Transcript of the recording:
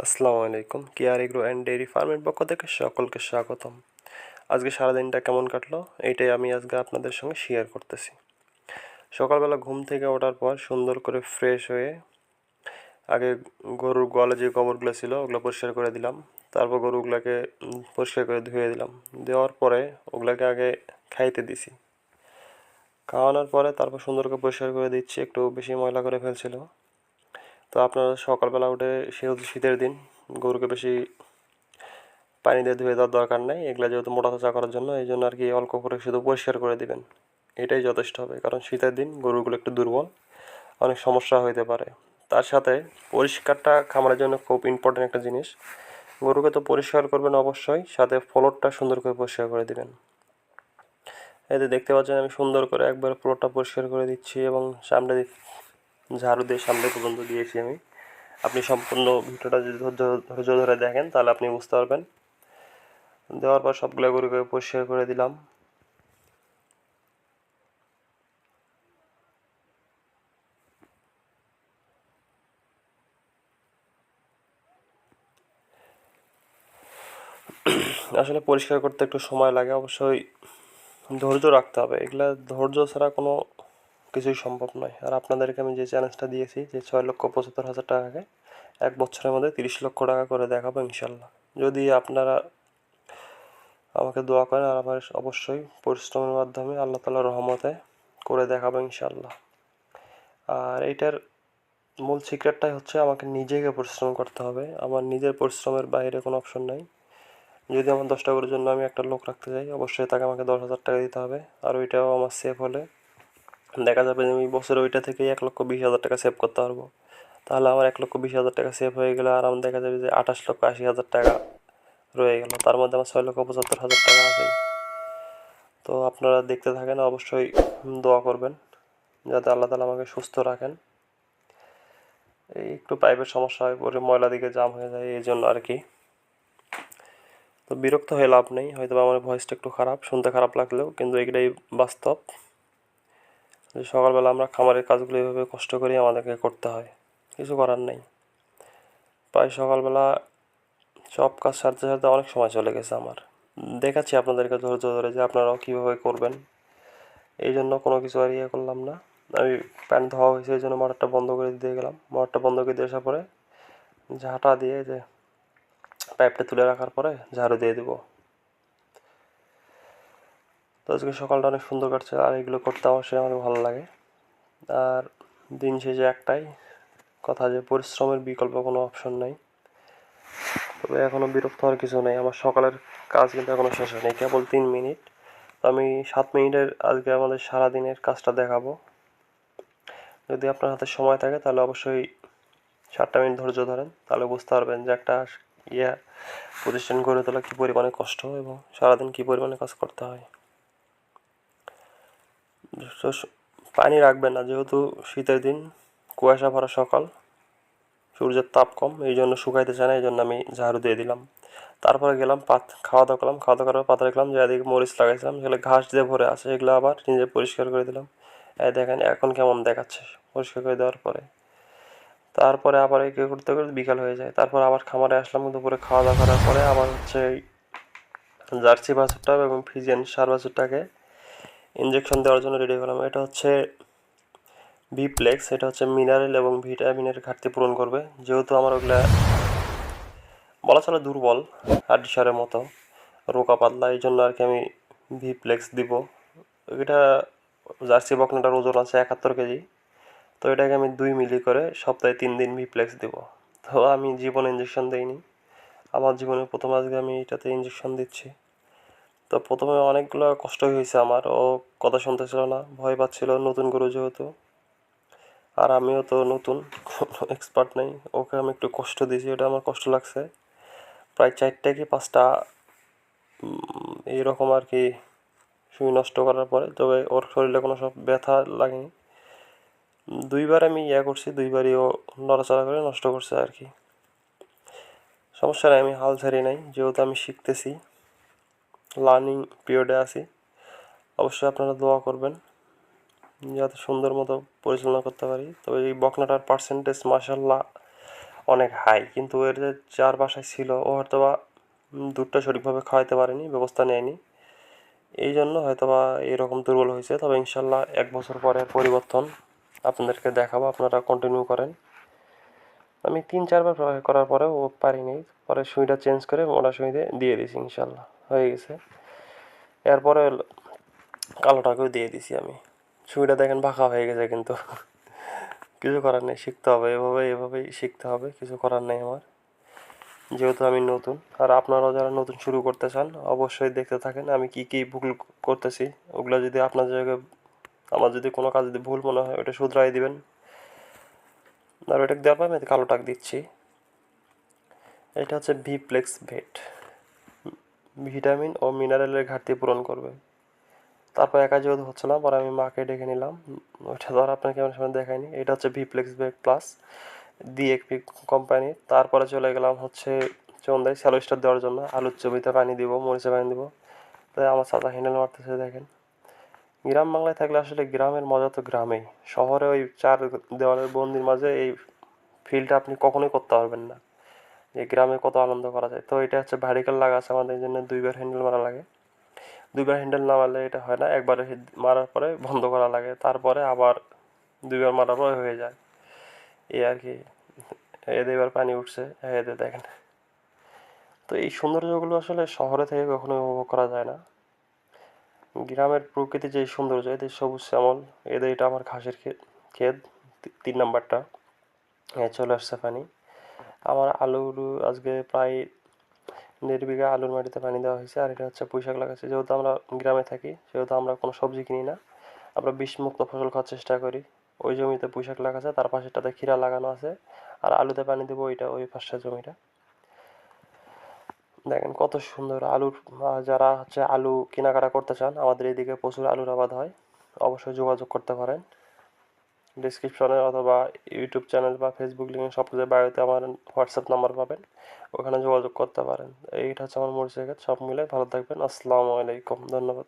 আসসালামু আলাইকুম, care agro and dairy ফার্মের পক্ষ থেকে সকলকে স্বাগতম। আজকে সারাদিনটা কেমন কাটলো এইটাই আমি আজকে আপনাদের সঙ্গে শেয়ার করতেছি। সকালবেলা ঘুম থেকে ওঠার পর সুন্দর করে ফ্রেশ হয়ে আগে গরুর গোয়ালে যে গোবরগুলো ছিল ওগুলো পরিষ্কার করে দিলাম, তারপর গরুগুলোকে পরিষ্কার করে ধুয়ে দিলাম। দেওয়ার পরে ওগুলোকে আগে খাইতে দিছি। খাওয়ানোর পরে তারপর সুন্দর করে পরিষ্কার করে দিচ্ছি, একটু বেশি ময়লা করে ফেলছিল। তো আপনারা সকালবেলা উঠে সেহেতু শীতের দিন। গরুকে বেশি পানি দিয়ে ধুয়ে দেওয়ার দরকার নেই। এগুলো যেহেতু মোটা তাজা করার জন্য, এই জন্য আর কি অল্প করে শুধু পরিষ্কার করে দিবেন। এটাই যথেষ্ট হবে, কারণ শীতের দিন গরুগুলো একটু দুর্বল, অনেক সমস্যা হইতে পারে। তার সাথে পরিষ্কারটা খামারের জন্য খুব ইম্পর্টেন্ট একটা জিনিস। গরুকে তো পরিষ্কার করবেন অবশ্যই, সাথে ফ্লোরটা সুন্দর করে পরিষ্কার করে দিবেন। এতে দেখতে পাচ্ছেন আমি সুন্দর করে একবার ফ্লোরটা পরিষ্কার করে দিচ্ছি এবং সামনে ঝাড়ু দিয়ে সামনে পর্যন্ত দিয়েছি আমি। আপনি সম্পূর্ণ ভিডিওটা যদি ধৈর্য ধরে দেখেন, তাহলে আপনি বুঝতে পারবেন। দেওয়ার পর সবগুলো গরুকে পরিষ্কার করে দিলাম। আসলে পরিষ্কার করতে একটু সময় লাগে, অবশ্যই ধৈর্য রাখতে হবে। এগুলা ধৈর্য ছাড়া কোনো কিছুই সম্ভব নয়। আর আপনাদেরকে আমি যে চ্যালেঞ্জটা দিয়েছি, যে ছয় লক্ষ পঁচাত্তর হাজার টাকাকে এক বছরের মধ্যে তিরিশ লক্ষ টাকা করে দেখাবো ইনশাল্লাহ। যদি আপনারা আমাকে দোয়া করেন, আর আমার অবশ্যই পরিশ্রমের মাধ্যমে আল্লাহ তালার রহমতে করে দেখাবো ইনশাল্লাহ। আর এইটার মূল সিক্রেটটাই হচ্ছে আমাকে নিজেকে পরিশ্রম করতে হবে। আমার নিজের পরিশ্রমের বাইরে কোনো অপশন নাই। যদি আমার দশটা গরুর জন্য আমি একটা লোক রাখতে চাই, অবশ্যই তাকে আমাকে দশ হাজার টাকা দিতে হবে। আর ওইটাও আমার সেফ হলে দেখা যাবে যে আমি বছরে ওইটা থেকেই এক লক্ষ বিশ হাজার টাকা সেভ করতে পারব। তাহলে আমার এক লক্ষ বিশ হাজার টাকা সেভ হয়ে গেলে আর আমার দেখা যাবে যে আঠাশ লক্ষ আশি হাজার টাকা রয়ে গেল। তার মধ্যে আমার ছয় লক্ষ পঁচাত্তর হাজার টাকা আছে। তো আপনারা দেখতে থাকেন, অবশ্যই দোয়া করবেন, যাতে আল্লাহ তালা আমাকে সুস্থ রাখেন। এই একটু পাইপের সমস্যা হয় পরে ময়লা দিকে জাম হয়ে যায়, এই জন্য আর কি। তো বিরক্ত হয়ে লাভ নেই হয়তো আমার ভয়েসটা একটু খারাপ, শুনতে খারাপ লাগলেও, কিন্তু এটাই বাস্তব। যে সকালবেলা আমরা খামারের কাজগুলো এইভাবে কষ্ট করেই আমাদেরকে করতে হয়। কিছু করার নেই। প্রায় সকালবেলা সব কাজ সারতে সারতে অনেক সময় চলে গেছে আমার। দেখাচ্ছি আপনাদেরকে ধৈর্য ধরে যে আপনারাও কীভাবে করবেন। এই জন্য কোনো কিছু আর ইয়ে করলাম না। আমি প্যান্ট ধোয়া হয়েছে, এই জন্য মোটরটা বন্ধ করে দিয়ে গেলাম। মোটরটা বন্ধ করে দিয়ে আসার পরে ঝাঁটা দিয়ে যে পাইপটা তুলে রাখার পরে ঝাড়ু দিয়ে দেবো। তো আজকে সকালটা অনেক সুন্দর কাটছে আর এগুলো করতে অবশ্যই আমার ভালো লাগে। আর দিন শেষে একটাই কথা যে পরিশ্রমের বিকল্প কোনো অপশন নাই। তবে এখনও বিরক্ত হওয়ার কিছু নেই। আমার সকালের কাজ কিন্তু এখনও শেষ হয়নি, কেবল তিন মিনিট। আমি সাত মিনিটের আজকে আমাদের সারাদিনের কাজটা দেখাবো। যদি আপনার হাতে সময় থাকে তাহলে অবশ্যই সাতটা মিনিট ধৈর্য ধরেন, তাহলে বুঝতে পারবেন যে একটা ইয়ে প্রতিষ্ঠান গড়ে তোলা কী পরিমাণে কষ্ট এবং সারাদিন কী পরিমাণে কাজ করতে হয়। পানি রাখবেন না, যেহেতু শীতের দিন, কুয়াশা ভরা সকাল, সূর্যের তাপ কম, এই জন্য শুকাইতে চায় না, এই জন্য আমি ঝাড়ু দিয়ে দিলাম। তারপরে গেলাম, পাত খাওয়া দাওয়া করলাম, খাওয়া দাওয়া করার পাতা রাখলাম যে এদিকে মরিচ লাগাইছিলাম, সেগুলো ঘাস দিয়ে ভরে আছে সেগুলো আবার নিজে পরিষ্কার করে দিলাম। এই দেখেন এখন কেমন দেখাচ্ছে পরিষ্কার করে দেওয়ার পরে। তারপরে আবার এই কী করতে করতে বিকাল হয়ে যায়, তারপর আবার খামারে আসলাম, দুপুরে খাওয়া দাওয়া করার পরে আবার হচ্ছে জার্সি বাছুরটা এবং ফিজিয়ান সার বাছুরটাকে ইঞ্জেকশন দেওয়ার জন্য রেডি করলাম এটা হচ্ছে ভিপ্লেক্স এটা হচ্ছে মিনারেল এবং ভিটামিনের ঘাটতি পূরণ করবে। যেহেতু আমার ওগুলা বলা চলে দুর্বল হাড্ডি সারের মতো রোকা পাতলা, এই জন্য আর কি আমি ভিপ্লেক্স দিব। এটা জার্সি বকনাটার ওজন আছে একাত্তর কেজি। তো এটাকে আমি দুই মিলি করে সপ্তাহে তিন দিন ভিপ্লেক্স দিব। তো আমি জীবনে ইঞ্জেকশন দিইনি। আমার জীবনে প্রথম আজকে আমি এটাতে ইঞ্জেকশন দিচ্ছি। তো প্রথমে অনেকগুলো কষ্টই হয়েছে আমার। ও কথা শুনতেছিল না, ভয় পাচ্ছিল নতুন গরু যেহেতু। আর আমিও তো নতুন, কোনো এক্সপার্ট নেই, ওকে আমি একটু কষ্ট দিয়েছি, এটা আমার কষ্ট লাগছে। প্রায় চারটে কি পাঁচটা এইরকম আর কি সুই নষ্ট করার পরে, তবে ওর শরীরে কোনো সব ব্যথা লাগেনি। দুইবার আমি ইয়া করছি, দুইবারই ও নড়াচড়া করে নষ্ট করছে আর কি। সমস্যা নেই, আমি হাল ছেড়ে নাই, যেহেতু আমি শিখতেছি। লার্নিং পিরিয়ডে আছি। অবশ্যই আপনারা দোয়া করবেন যাতে সুন্দর মতো পরিচালনা করতে পারি। তবে এই বকনাটার পার্সেন্টেজ মাসাল্লাহ অনেক হাই কিন্তু এর যে যার বাসায় ছিল ও হয়তো বা উম, দুধটা সঠিকভাবে খাওয়াইতে পারেনি ব্যবস্থা নেয়নি। এই জন্য হয়তো বা এরকম দুর্বল হয়েছে। তবে ইনশাল্লাহ এক বছর পরের পরিবর্তন আপনাদেরকে দেখাবো আপনারা কন্টিনিউ করেন। আমি তিন চারবার করার পরেও পারিনি পরে সুইটা চেঞ্জ করে মোটা সুইতে দিয়ে দিয়েছি ইনশাল্লাহ হয়ে গেছে। এরপরে কালোটাকেও দিয়ে দিছি আমি। সুইটা দেখেন বাঁকা হয়ে গেছে কিন্তু। কিছু করার নেই, শিখতে হবে। এভাবে এভাবেই শিখতে হবে। কিছু করার নেই আমার। যেহেতু আমি নতুন। আর আপনারাও যারা নতুন শুরু করতে চান, অবশ্যই দেখতে থাকেন আমি কি কি ভুল করতেছি। ওগুলো যদি আপনার জায়গায়, আমার যদি কোনো কাজ যদি ভুল মনে হয়, ওটা শুধরাই দিবেন। আর ওটাকে দেওয়ার পর আমি কালো টাক দিচ্ছি। এটা হচ্ছে ভিপ্লেক্স ভেট ভিটামিন ও মিনারেলের ঘাটতি পূরণ করবে। তারপর একা যেহেতু হচ্ছে না, পরে আমি মাকে ডেকে নিলাম। ওইটা ধর আপনাকে আমার সামনে দেখাইনি। এটা হচ্ছে ভিপ্লেক্স ভেট প্লাস ডিএকপি কোম্পানি তারপরে চলে গেলাম হচ্ছে চন্দাই স্যালো স্টার দেওয়ার জন্য। আলুর জমিতে পানি দিব, মরিচে পানি দিব। তাই আমার চাচা হ্যান্ডেল মারতেছে, দেখেন। গ্রাম বাংলায় থাকলে আসলে গ্রামের মজা তো গ্রামেই। শহরে ওই চার দেওয়ালের বন্দির মাঝে এই ফিলটা আপনি কখনোই করতে পারবেন না। যে গ্রামে কত আনন্দ করা যায়। তো এটা হচ্ছে ভারিকাল লাগা আছে আমাদের জন্য, দুইবার হ্যান্ডেল মারা লাগে। দুইবার হ্যান্ডেল না মারলে এটা হয় না, একবার মারার পরে বন্ধ করা লাগে, তারপরে আবার দুইবার মারার পরে হয়ে যায়। এই আর কি এদের এবার পানি উঠছে এদের দেখেন। তো এই সৌন্দর্যগুলো আসলে শহরে থেকে কখনো উপভোগ করা যায় না। গ্রামের প্রকৃতি যে সৌন্দর্য এদের সবুজ শ্যামল এদের এটা আমার ঘাসের ক্ষেত তিন নাম্বারটা। চলে আসছে পানি। আমার আলুর আজকে প্রায় দেড় বিঘা আলুর মাটিতে পানি দেওয়া হয়েছে, আর এটা হচ্ছে পুঁইশাক লাগাচ্ছে। যেহেতু আমরা গ্রামে থাকি, সেহেতু আমরা কোনো সবজি কিনি না, আমরা বিষমুক্ত ফসল খাওয়ার চেষ্টা করি। ওই জমিতে পুঁইশাক লাগাচ্ছে, তার পাশেরটাতে ক্ষীরা লাগানো আছে, আর আলুতে পানি দেবো ওইটা, ওই পাশের জমিটা। দেখেন কত সুন্দর আলুর যারা হচ্ছে আলু কেনাকাটা করতে চান, আমাদের এদিকে প্রচুর আলুর আবাদ হয়, অবশ্যই যোগাযোগ করতে পারেন। ডিসক্রিপশনে অথবা ইউটিউব চ্যানেল বা ফেসবুক লিঙ্ক সব কিছু বাড়িতে আমার হোয়াটসঅ্যাপ নাম্বার পাবেন। ওখানে যোগাযোগ করতে পারেন। এইটা হচ্ছে আমার মোটরসাইকেল সব মিলে ভালো থাকবেন। আসসালামু আলাইকুম। ধন্যবাদ।